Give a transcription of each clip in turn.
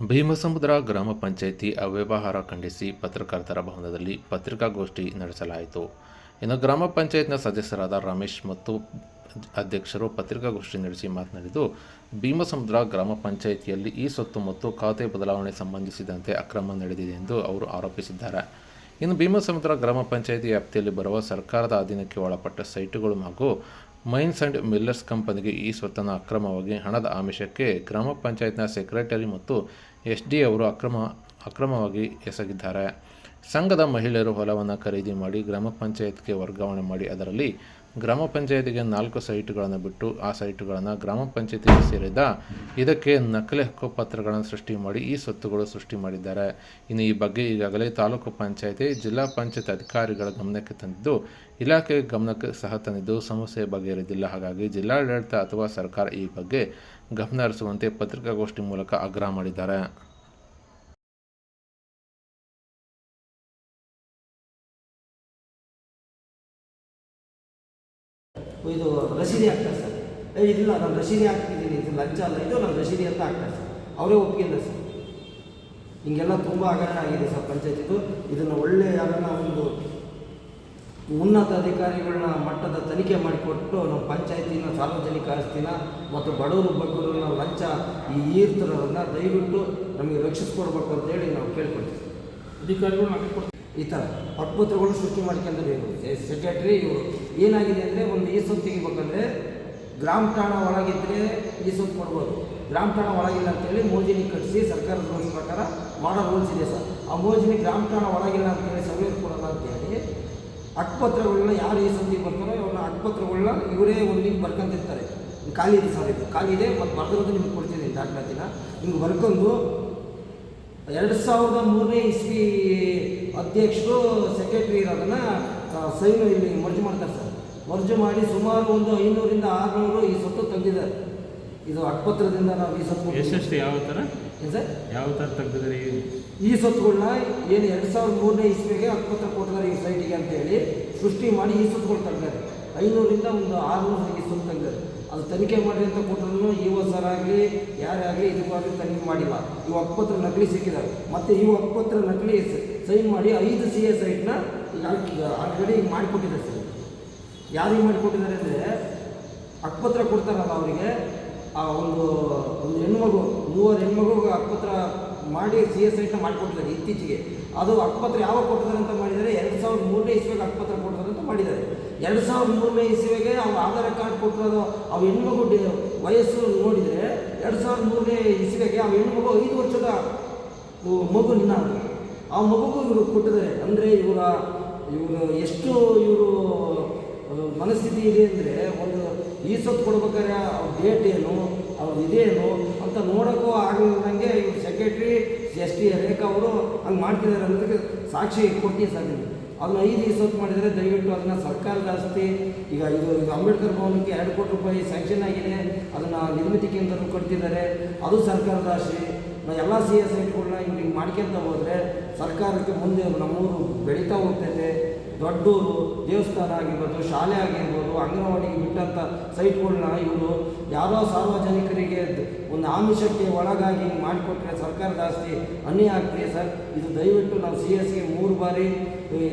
ಭೀಮಸಮುದ್ರ ಗ್ರಾಮ ಪಂಚಾಯಿತಿ ಅವ್ಯವಹಾರ ಖಂಡಿಸಿ ಪತ್ರಕರ್ತರ ಭವನದಲ್ಲಿ ಪತ್ರಿಕಾಗೋಷ್ಠಿ ನಡೆಸಲಾಯಿತು. ಇನ್ನು ಗ್ರಾಮ ಪಂಚಾಯತ್ನ ಸದಸ್ಯರಾದ ರಮೇಶ್ ಮತ್ತು ಅಧ್ಯಕ್ಷರು ಪತ್ರಿಕಾಗೋಷ್ಠಿ ನಡೆಸಿ ಮಾತನಾಡಿದ್ದು, ಭೀಮಸಮುದ್ರ ಗ್ರಾಮ ಪಂಚಾಯಿತಿಯಲ್ಲಿ ಈ ಸೊತ್ತು ಮತ್ತು ಖಾತೆ ಬದಲಾವಣೆ ಸಂಬಂಧಿಸಿದಂತೆ ಅಕ್ರಮ ನಡೆದಿದೆ ಎಂದು ಅವರು ಆರೋಪಿಸಿದ್ದಾರೆ. ಇನ್ನು ಭೀಮಸಮುದ್ರ ಗ್ರಾಮ ಪಂಚಾಯಿತಿ ವ್ಯಾಪ್ತಿಯಲ್ಲಿ ಬರುವ ಸರ್ಕಾರದ ಅಧೀನಕ್ಕೆ ಒಳಪಟ್ಟ ಸೈಟುಗಳು ಹಾಗೂ ಮೈನ್ಸ್ ಆ್ಯಂಡ್ ಮಿಲ್ಲರ್ಸ್ ಕಂಪನಿಗೆ ಈ ಸ್ವತ್ತನ್ನು ಅಕ್ರಮವಾಗಿ ಹಣದ ಆಮಿಷಕ್ಕೆ ಗ್ರಾಮ ಪಂಚಾಯತ್ನ ಸೆಕ್ರೆಟರಿ ಮತ್ತು ಎಸ್ ಡಿ ಅವರು ಅಕ್ರಮ, ಅಕ್ರಮವಾಗಿ ಎಸಗಿದ್ದಾರೆ. ಸಂಘದ ಮಹಿಳೆಯರು ಹೊಲವನ್ನು ಖರೀದಿ ಮಾಡಿ ಗ್ರಾಮ ಪಂಚಾಯತ್ಗೆ ವರ್ಗಾವಣೆ ಮಾಡಿ, ಅದರಲ್ಲಿ ಗ್ರಾಮ ಪಂಚಾಯತಿಗೆ ನಾಲ್ಕು ಸೈಟ್ಗಳನ್ನು ಬಿಟ್ಟು, ಆ ಸೈಟ್ಗಳನ್ನು ಗ್ರಾಮ ಪಂಚಾಯತಿಗೆ ಸೇರಿದ ಇದಕ್ಕೆ ನಕಲಿ ಹಕ್ಕುಪತ್ರಗಳನ್ನು ಸೃಷ್ಟಿ ಮಾಡಿ, ಈ ಸ್ವತ್ತುಗಳು ಸೃಷ್ಟಿ ಮಾಡಿದ್ದಾರೆ. ಇನ್ನು ಈ ಬಗ್ಗೆ ಈಗಾಗಲೇ ತಾಲೂಕು ಪಂಚಾಯತಿ, ಜಿಲ್ಲಾ ಪಂಚಾಯತ್ ಅಧಿಕಾರಿಗಳ ಗಮನಕ್ಕೆ ತಂದಿದ್ದು, ಇಲಾಖೆ ಗಮನಕ್ಕೆ ಸಹ ತಂದಿದ್ದು ಸಮಸ್ಯೆ ಬಗೆಹರಿದಿಲ್ಲ. ಹಾಗಾಗಿ ಜಿಲ್ಲಾಡಳಿತ ಅಥವಾ ಸರ್ಕಾರ ಈ ಬಗ್ಗೆ ಗಮನ ಹರಿಸುವಂತೆ ಪತ್ರಿಕಾಗೋಷ್ಠಿ ಮೂಲಕ ಆಗ್ರಹ ಮಾಡಿದ್ದಾರೆ. ಇದು ರಸೀದಿ ಹಾಕ್ತಾರೆ ಸರ್. ಏ ಇಲ್ಲ ನಾನು ರಸೀದಿ ಹಾಕ್ತಿದ್ದೀನಿ, ಇದು ಲಂಚ ಅಲ್ಲ, ಇದು ನಾನು ರಸೀದಿ ಅಂತ ಹಾಕ್ತಾರೆ ಸರ್. ಅವರೇ ಒಪ್ಪಿಗೆ ಸರ್. ಹಿಂಗೆಲ್ಲ ತುಂಬ ಹಗರಣ ಆಗಿದೆ, ಸರ್, ಪಂಚಾಯತಿದು. ಇದನ್ನು ಒಳ್ಳೆ ಯಾರನ್ನ ಒಂದು ಉನ್ನತ ಅಧಿಕಾರಿಗಳನ್ನ ಮಟ್ಟದ ತನಿಖೆ ಮಾಡಿಕೊಟ್ಟು ನಮ್ಮ ಪಂಚಾಯತಿನ ಸಾರ್ವಜನಿಕ ಆಸ್ತಿನ ಮತ್ತು ಬಡವರು ಬಗ್ಗರನ್ನ ಲಂಚ ಈ ಈರ್ತರನ್ನ ದಯವಿಟ್ಟು ನಮಗೆ ರಕ್ಷಿಸ್ಕೊಡ್ಬೇಕು ಅಂತೇಳಿ ನಾವು ಕೇಳ್ಕೊಳ್ತೀವಿ ಅಧಿಕಾರಿಗಳು ನಮಗೆ ಈ ಥರ ಪಟ್ಪುತ್ರಗಳು ಸೃಷ್ಟಿ ಮಾಡ್ಕೊಂಡು ಬೇಕು ಸೆಕ್ರೆಟ್ರಿ ಇವರು. ಏನಾಗಿದೆ ಅಂದರೆ ಒಂದು ಈ ಸೊತ್ತು ತೆಗಿಬೇಕಂದ್ರೆ ಗ್ರಾಮ ಠಾಣ ಒಳಗಿದ್ರೆ ಈ ಸೊತ್ತು ಕೊಡ್ಬೋದು. ಗ್ರಾಮ ಠಾಣ ಒಳಗಿಲ್ಲ ಅಂತೇಳಿ ಮೋಜಿನಿ ಕಟ್ಟಿಸಿ ಸರ್ಕಾರದ ರೂಲ್ಸ್ ಪ್ರಕಾರ ಮಾಡೋ ರೂಲ್ಸ್ ಇದೆ ಸರ್. ಆ ಮೋಜಿನಿ ಗ್ರಾಮ ಠಾಣ ಒಳಗಿಲ್ಲ ಅಂತೇಳಿ ಸೌಲಭ್ಯ ಕೊಡಲ್ಲ ಅಂತೇಳಿ ಅಟ್ಪತ್ರಗಳನ್ನ ಯಾರು ಈ ಸೊತ್ತಿಗೆ ಬರ್ತಾರೋ ಇವನ್ನ ಅಟ್ಪತ್ರಗಳನ್ನ ಇವರೇ ಒಂದು ಲಿಂಕ್ ಬರ್ಕೊಂತಿರ್ತಾರೆ. ಖಾಲಿ ಇದೆ ಸರ್ ಇದು. ಖಾಲಿ ಇದೆ ಮತ್ತು ಬರ್ದಿರೋದು ನಿಮ್ಗೆ ಕೊಡ್ತೀನಿ ದಾಖಲಾತಿನ. ಹಿಂಗೆ ಬರ್ಕೊಂಡು ಎರಡು ಸಾವಿರದ ಮೂರನೇ ಇಸ್ವಿ ಅಧ್ಯಕ್ಷರು ಸೆಕ್ರೆಟರಿ ಇರೋದನ್ನು ಸೈನ್ ಇಲ್ಲಿ ಮರ್ಜು ಮಾಡ್ತಾರೆ ಸರ್. ಮರ್ಜು ಮಾಡಿ ಸುಮಾರು ಒಂದು ಐನೂರಿಂದ ಆರುನೂರು ಈ ಸೊತ್ತು ತಂದಿದ್ದಾರೆ ಇದು ಅಕ್ಪತ್ರದಿಂದ ನಾವು ಈ ಸೊತ್ತು ಎಷ್ಟೆಷ್ಟು ಯಾವ ಥರ? ಏನು ಸರ್? ಯಾವ ಥರ ತೆಗೆದಿದ್ದಾರೆ ಈ ಸೊತ್ತುಗಳನ್ನ ಏನು ಎರಡು ಸಾವಿರದ ಮೂರನೇ ಇಸ್ವಿಗೆ ಅಕ್ಪತ್ರ ಕೊಟ್ಟಿದ್ದಾರೆ ಈ ಸೈಟಿಗೆ ಅಂತೇಳಿ ಸೃಷ್ಟಿ ಮಾಡಿ ಈ ಸೊತ್ತುಗಳು ತೆಗ್ದಾರೆ ಐನೂರಿಂದ ಒಂದು ಆರುನೂರು ಈ ಸೊತ್ತು ತೆಗ್ದಾರೆ ಅದು ತನಿಖೆ ಮಾಡಿ ಅಂತ ಕೊಟ್ಟರು ಈ ಸರ್ ಆಗಲಿ ಯಾರೇ ಆಗಲಿ ಇದಕ್ಕಾಗಲಿ ತನಿಖೆ ಮಾಡಿಲ್ಲ. ಇವು ಅಕ್ಪತ್ರ ನಕಲಿ ಸಿಕ್ಕಿದ್ದಾರೆ ಮತ್ತು ಇವು ಅಕ್ಪತ್ರ ನಕಲಿ ಸೈನ್ ಮಾಡಿ ಐದು ಸಿ ಎಸ್ ಐಟ್ನ ಆಲ್ರೆಡಿ ಈಗ ಮಾಡಿಕೊಟ್ಟಿದ್ದಾರೆ ಸರ್. ಯಾರಿಗೆ ಮಾಡಿಕೊಟ್ಟಿದ್ದಾರೆ ಅಂದರೆ ಅಕ್ಪತ್ರ ಕೊಡ್ತಾರಲ್ಲ ಅವರಿಗೆ, ಆ ಒಂದು ಒಂದು ಹೆಣ್ಮಗು, ಮೂವರು ಹೆಣ್ಮಗು ಅಕ್ಪತ್ರ ಮಾಡಿ ಸಿ ಎಸ್ ಐಟ್ನ ಮಾಡಿಕೊಟ್ಟಿದ್ದಾರೆ ಇತ್ತೀಚೆಗೆ. ಅದು ಅಕ್ಪತ್ರ ಯಾವಾಗ ಕೊಟ್ಟಿದ್ದಾರೆ ಅಂತ ಮಾಡಿದರೆ ಎರಡು ಸಾವಿರದ ಮೂರನೇ ಇಸ್ವಿಗೆ ಅಕ್ಪತ್ರ ಕೊಡ್ತಾರೆ ಅಂತ ಮಾಡಿದ್ದಾರೆ. ಎರಡು ಸಾವಿರದ ಮೂರನೇ ಇಸ್ವಿಗೆ ಅವ್ರು ಆಧಾರ್ ಕಾರ್ಡ್ ಕೊಟ್ಟಿರೋದು ಅವ್ರು ಹೆಣ್ಮಗು ವಯಸ್ಸು ನೋಡಿದರೆ ಎರಡು ಸಾವಿರದ ಮೂರನೇ ಇಸ್ವಿಗೆ ಆ ಹೆಣ್ಮಗು ಐದು ವರ್ಷದ, ಮಗು ನಿನ್ನ ಆ ಮಗುಗೂ ಇವರು ಕೊಟ್ಟಿದ್ದಾರೆ. ಅಂದರೆ ಇವರ, ಇವರು ಎಷ್ಟು ಇವರು ಮನಸ್ಥಿತಿ ಇದೆ ಅಂದರೆ ಒಂದು ಈ ಸೊತ್ತು ಕೊಡ್ಬೇಕಾದ್ರೆ ಅವ್ರ ಡೇಟ್ ಏನು, ಅವ್ರ ಇದೇನು ಅಂತ ನೋಡೋಕ್ಕೂ ಆಗಲಿಲ್ಲದಂಗೆ ಇವ್ರ ಸೆಕ್ರೆಟ್ರಿ ಎಸ್ ಟಿ ರೇಖಾ ಅವರು ಹಂಗೆ ಮಾಡ್ತಿದ್ದಾರೆ ಅನ್ನೋದಕ್ಕೆ ಸಾಕ್ಷಿ ಕೊಡ್ತೀನಿ ಸರ್ ನೀವು ಅದನ್ನ ಐದು ಈ ಸೊತ್ತು ಮಾಡಿದರೆ ದಯವಿಟ್ಟು ಅದನ್ನು ಸರ್ಕಾರದ ಆಸ್ತಿ, ಈಗ ಇದು ಅಂಬೇಡ್ಕರ್ ಭವನಕ್ಕೆ ಎರಡು ಕೋಟಿ ರೂಪಾಯಿ ಸ್ಯಾಂಕ್ಷನ್ ಆಗಿದೆ, ಅದನ್ನು ನಿರ್ಮಿತಿ ಕೇಂದ್ರ ಕೊಡ್ತಿದ್ದಾರೆ ಅದು ಸರ್ಕಾರದ ಆಸ್ತಿ. ನಾವು ಎಲ್ಲ ಸಿ ಎಸ್ ಐಟ್ಗಳನ್ನ ಇವ್ರು ಹಿಂಗೆ ಮಾಡ್ಕೊಂತ ಹೋದರೆ ಸರ್ಕಾರಕ್ಕೆ ಮುಂದೆ ನಮ್ಮೂರು ಬೆಳೀತಾ ಹೋಗ್ತೈತೆ. ದೊಡ್ಡೂರು, ದೇವಸ್ಥಾನ ಆಗಿರ್ಬೋದು, ಶಾಲೆ ಆಗಿರ್ಬೋದು ಅಂಗನವಾಡಿಗೆ ಬಿಟ್ಟಂಥ ಸೈಟ್ಗಳನ್ನ ಇವರು ಯಾರೋ ಸಾರ್ವಜನಿಕರಿಗೆ ಒಂದು ಆಮಿಷಕ್ಕೆ ಒಳಗಾಗಿ ಹಿಂಗೆ ಮಾಡಿಕೊಟ್ರೆ ಸರ್ಕಾರ ಆಸ್ತಿ ಅನ್ಯಾಯ ಆಗ್ತಿದೆ ಸರ್. ಇದು ದಯವಿಟ್ಟು ನಾವು ಸಿ ಎಸ್ಗೆ ಮೂರು ಬಾರಿ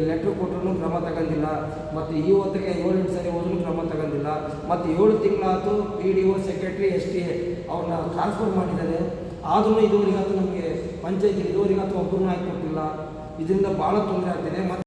ಲೆಟ್ರ್ ಕೊಟ್ಟರು ಕ್ರಮ ತಗೊಂಡಿಲ್ಲ. ಮತ್ತು ಈ ಹೊತ್ತಿಗೆ ಏಳೆಂಟು ಸರಿ ಹೋದ್ರೂ ಕ್ರಮ ತಗೊಂಡಿಲ್ಲ. ಮತ್ತು ಏಳು ತಿಂಗಳಾಯ್ತು P D O secretary S T ಅವ್ರನ್ನ ಟ್ರಾನ್ಸ್ಫರ್ ಮಾಡಿದ್ದಾರೆ. ಆದ್ರೂ ಇದುವರೆಗಂತೂ ನಮಗೆ ಪಂಚಾಯತಿ ಇದುವರೆಗಂತೂ ಒಬ್ಬರನ್ನೂ ಕೊಟ್ಟಿಲ್ಲ ಇದರಿಂದ ಭಾಳ ತೊಂದರೆ ಆಗ್ತಿದೆ. ಮತ್ತು